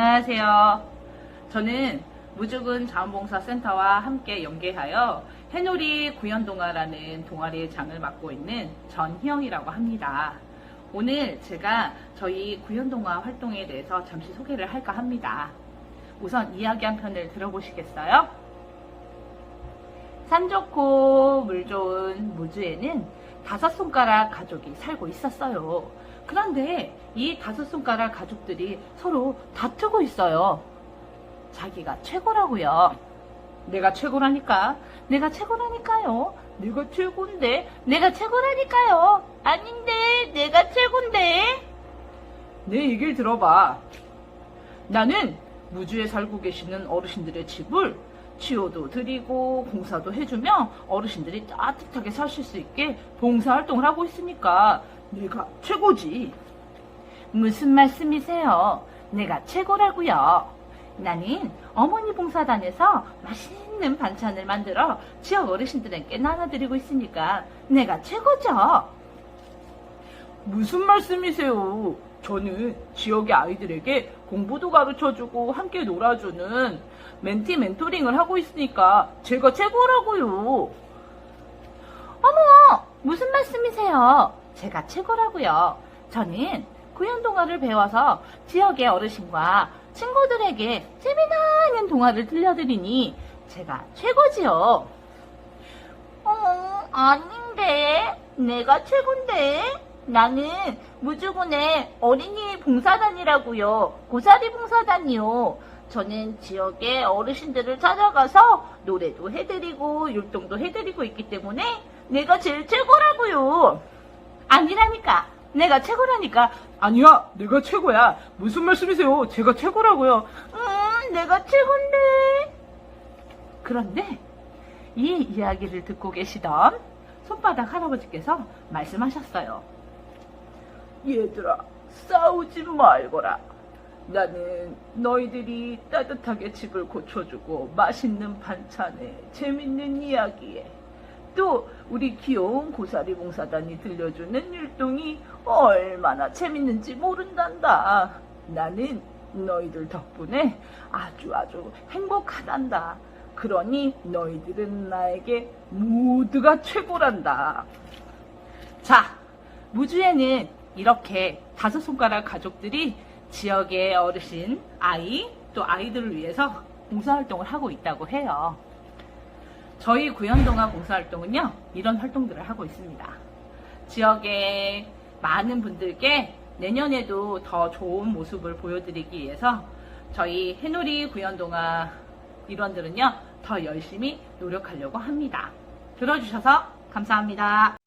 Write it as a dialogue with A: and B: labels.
A: 안녕하세요. 저는 무주군 자원봉사센터와 함께 연계하여 해놀이 구연동아라는 동아리의 장을 맡고 있는 전희영이라고 합니다. 오늘 제가 저희 구연동아 활동에 대해서 잠시 소개를 할까 합니다. 우선 이야기 한 편을 들어보시겠어요? 산 좋고 물 좋은 무주에는 다섯 손가락 가족이 살고 있었어요. 그런데 이 다섯 손가락 가족들이 서로 다투고 있어요. 자기가 최고라고요. 내가 최고라니까. 내가 최고라니까요. 내가 최고인데. 내가 최고라니까요. 아닌데. 내가 최고인데. 내 얘기를 들어봐. 나는 무주에 살고 계시는 어르신들의 집을 치료도 드리고 봉사도 해주며 어르신들이 따뜻하게 사실 수 있게 봉사활동을 하고 있으니까 내가 최고지. 무슨 말씀이세요? 내가 최고라고요. 나는 어머니 봉사단에서 맛있는 반찬을 만들어 지역 어르신들에게 나눠드리고 있으니까 내가 최고죠. 무슨 말씀이세요? 저는 지역의 아이들에게 공부도 가르쳐주고 함께 놀아주는 멘티 멘토링을 하고 있으니까 제가 최고라고요. 어머, 무슨 말씀이세요? 제가 최고라고요. 저는 구연 동화를 배워서 지역의 어르신과 친구들에게 재미나는 동화를 들려드리니 제가 최고지요. 어, 아닌데. 내가 최고인데. 나는 무주군의 어린이 봉사단이라고요. 고사리 봉사단이요. 저는 지역의 어르신들을 찾아가서 노래도 해드리고 율동도 해드리고 있기 때문에 내가 제일 최고라고요. 아니라니까. 내가 최고라니까.
B: 아니야, 내가 최고야. 무슨 말씀이세요? 제가 최고라고요.
A: 음, 내가 최고인데. 그런데 이 이야기를 듣고 계시던 손바닥 할아버지께서 말씀하셨어요.
B: 얘들아, 싸우지 말거라. 나는 너희들이 따뜻하게 집을 고쳐주고 맛있는 반찬에 재밌는 이야기에 또 우리 귀여운 고사리 봉사단이 들려주는 율동이 얼마나 재밌는지 모른단다. 나는 너희들 덕분에 아주 아주 행복하단다. 그러니 너희들은 나에게 모두가 최고란다.
A: 자, 무주에는 이렇게 다섯 손가락 가족들이 지역의 어르신, 아이, 또 아이들을 위해서 봉사활동을 하고 있다고 해요. 저희 구연동화 봉사활동은요, 이런 활동들을 하고 있습니다. 지역의 많은 분들께 내년에도 더 좋은 모습을 보여드리기 위해서 저희 해놀이 구연동화 일원들은요, 더 열심히 노력하려고 합니다. 들어주셔서 감사합니다.